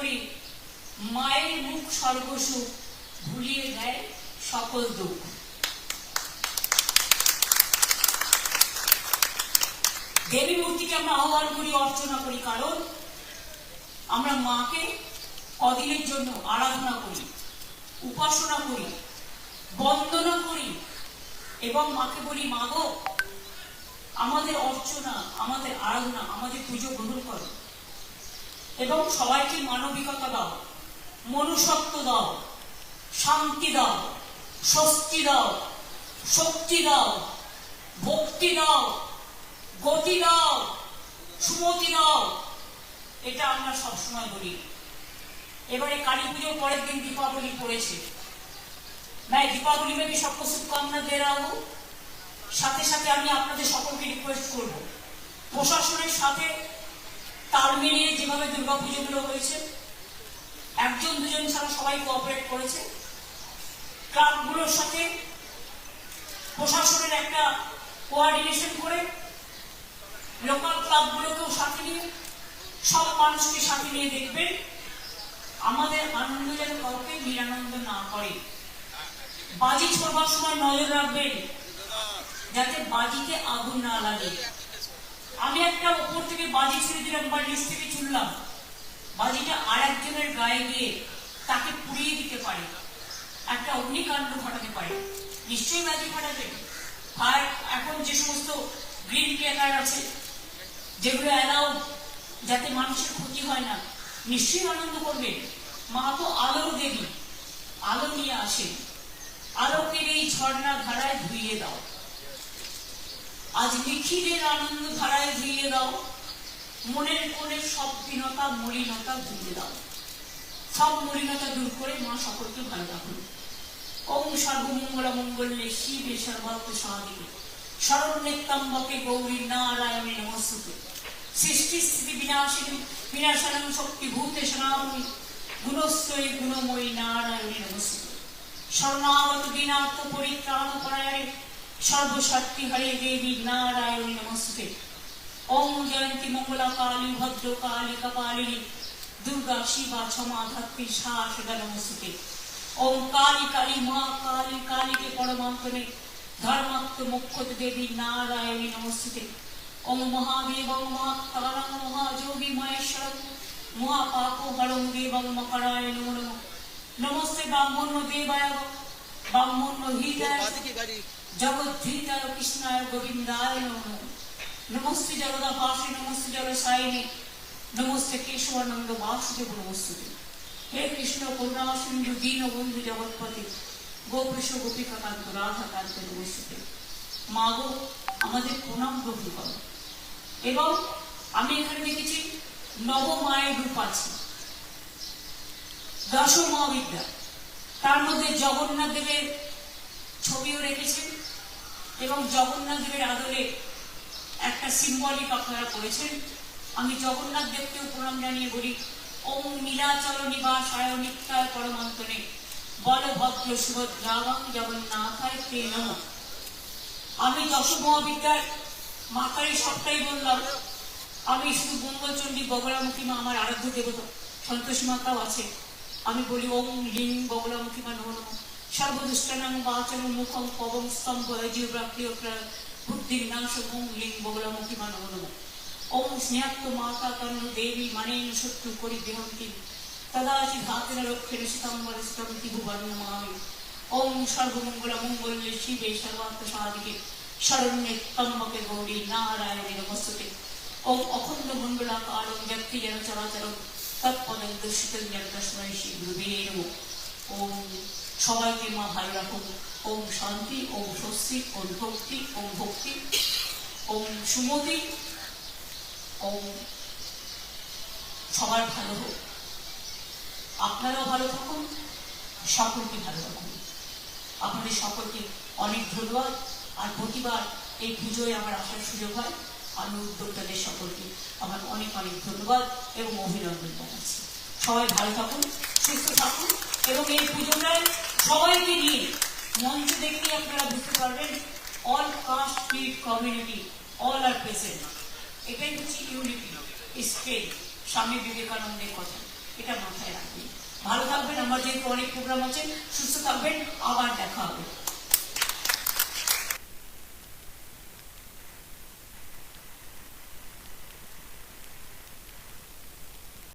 করি মায়ের মুখ সর্বসুখ ভুলিয়ে দেয় সকল দুঃখ। দেবী মূর্তিকে আমরা আহ্বান করি, অর্চনা করি, কারণ আমরা মাকে কদিনের জন্য আরাধনা করি, উপাসনা করি, বন্দনা করি এবং মাকে বলি, মাগো, আমাদের অর্চনা, আমাদের আরাধনা, আমাদের পুজো গ্রহণ করো। এবং সবাইকে মানবিকতা দাও মনুষ্যত্ব দাও শান্তি দাও স্বস্তি দাও শক্তি দাও ভক্তি দাও গতি দাও সুমতি দাও এটা আমরা সবসময় বলি এবারে কালী পুজো পরের দিন দীপাবলি পড়েছে मैं दीपावली में भी सबको शुभकामना दे रहा हूँ সাথে সাথে আমি আপনাদের সকলকে রিকোয়েস্ট করব প্রশাসনের সাথে তাল মিলিয়ে যেভাবে দুর্গাপুজোগুলো হয়েছে, একজন দুজন ছাড়া সবাই কোঅপারেট করেছে। ক্লাবগুলোর সাথে প্রশাসনের একটা কোঅর্ডিনেশন করে লোকাল ক্লাবগুলোকেও সাথে নিয়ে, সব মানুষকে সাথে নিয়ে দেখবেন আমাদের আনন্দ যেন কাউকে নিরানন্দ না করে। বাজি ছোড়বার সময় নজর রাখবেন, যাতে বাজিতে আগুন না লাগে। আমি একটা উপর থেকে বাজি ছেড়ে দিলাম, বা নিচ থেকে ছুড়লাম। বাজিটা আর একজনের গায়ে গিয়ে তাকে পুড়িয়ে দিতে পারে। একটা অগ্নিকাণ্ড ঘটাতে পারে। নিশ্চয়ই বাজি ফাটাবেন আর এখন যে সমস্ত গ্রিন ক্র্যাকার আছে, যেগুলো অ্যালাউ যাতে মানুষের ক্ষতি হয় না, নিশ্চয়ই আনন্দ করবে। মা তো আলোর দেবী। আলো নিয়ে আসেন আলোকের এই ঝর্ণা ধারায় ধুইয়ে দাও। আজ নিখিলের আনন্দ ধারায় ধুইয়ে দাও। মনের কোণের সব দীনতা মলিনতা ধুইয়ে দাও। সব মলিনতা দূর করে মা সকলকে ভালো রাখুন। ওম সর্বমঙ্গল মঙ্গলে শিবে সর্বাত্ম সাহাদিকে। শরণ্যেত্তম্বকে গৌরী নারায়ণে নমস্তুতে। সৃষ্টি স্থিতি বিনাশিনী, বিনাশনং শক্তি ভূতে সনাতনী। গুণস্তয়ে গুণময়ী নারায়ণে নমস্তুতে। শরণাগত দিনাত্ম পরিত্রাণ পরায়ণে সর্বশক্তি হরে দেবী নারায়ণী নমস্তে। ওম জয়ন্তী মঙ্গলা কালী ভদ্র কালী কপালিনী। দুর্গা শিবা ক্ষমা ধাত্রী শাসদা নমস্তে। ওম কালী কালী মা কালী কালীকে পরমান্তনে ধর্মাত্ম মুখ্যত দেবী নারায়ণী নমস্তে। ওম মহাদেব মহাকারং মহাযোগী মহেশ্বর মহাপাপ হরং দেবং মকরায় নমঃ নমস্তে ব্রাহ্মণ দেবায় ব্রাহ্মণ হৃদয় জগদ্ধীতায় কৃষ্ণায় গোবিন্দায় নমঃ জগদা ভাসে নমস্তে জল সাইনে নমস্তে কেশবানন্দ বাসুদেব নমস্তে হে কৃষ্ণ করুণা সিন্ধু দীন বন্ধু জগৎপতি গোপেশ গোপিকা কান্ত রাধা কান্ত নমস্তে মা গো আমাদের প্রণাম গ্রহণ করো। এবং আমি এখানে দেখেছি নব মায়ের রূপ আছে। দশ মহাবিদ্যা তার মধ্যে জগন্নাথ দেবের ছবিও রেখেছেন। এবং জগন্নাথ দেবের আদলে একটা সিম্বলিক আপনারা করেছেন। আমি জগন্নাথ দেবকেও প্রণাম জানিয়ে বলি, ওম নীলাচল নিবাসায় নিত্যায় পরমান্তনে বলভদ্র সুভদ্রাবাং জগন্নাথায় তে আমি দশ মহাবিদ্যার মাতারি সবটাই বললাম, আমি শুধু মঙ্গলচণ্ডী বগলামুখী মা, আমার আরাধ্য দেবতা সন্তোষী মাতাও আছে। আমি বলি, ওম লিং বগলামুখী মা, নম নম। সর্বদুষ্টানাং বাচন মুখম পবং স্তম্ভ জীবরাক্রিয় ওম লিং বগলামুখী মা নম। নম ওম স্নেহাত্ম মাতা তন্ন দেবী মানেন শত্রু করি দেহন্তি তদাচি ধাতের লক্ষ্যের শীতম্বর স্তন্তি ভুবন মামি। ওম সর্বমঙ্গল মঙ্গলে শিবে সর্বাত্ম সাধিকে। শরণ্যে তম্বকে গৌরী নারায়ণে নমস্তুতে। ওম অখণ্ড ব্যক্তি জন চরাচরম। তৎপদং দর্শিতং জগদস্ময় শ্রী গুরুবে ওম সবাইকে মা ভালো রাখুন। ওম শান্তি, ওম স্বস্তি, ওম ভক্তি ওম ভক্তি, ওম সুমতি, ওম সবার ভালো হোক। আপনারাও ভালো থাকুন, সকলকে ভালো রাখুন। আপনাদের সকলকে অনেক ধন্যবাদ। আর প্রতিবার এই পুজোয় আমার আসার সুযোগ হয়। আমি উদ্যোক্তাদের সকলকে আমার অনেক অনেক ধন্যবাদ এবং অভিনন্দন জানাচ্ছি। সবাই ভালো থাকুন, সুস্থ থাকুন এবং এই পুজোটায় সবাইকে নিয়ে মঞ্চ দেখে আপনারা বুঝতে পারবেন all caste creed community all are present এটাই হচ্ছে ইউনিটি স্ট্রেট স্বামী বিবেকানন্দের কথা। এটা মাথায় রাখবেন। ভালো থাকবেন, আমার যেহেতু অনেক প্রোগ্রাম আছে, সুস্থ থাকবেন, আবার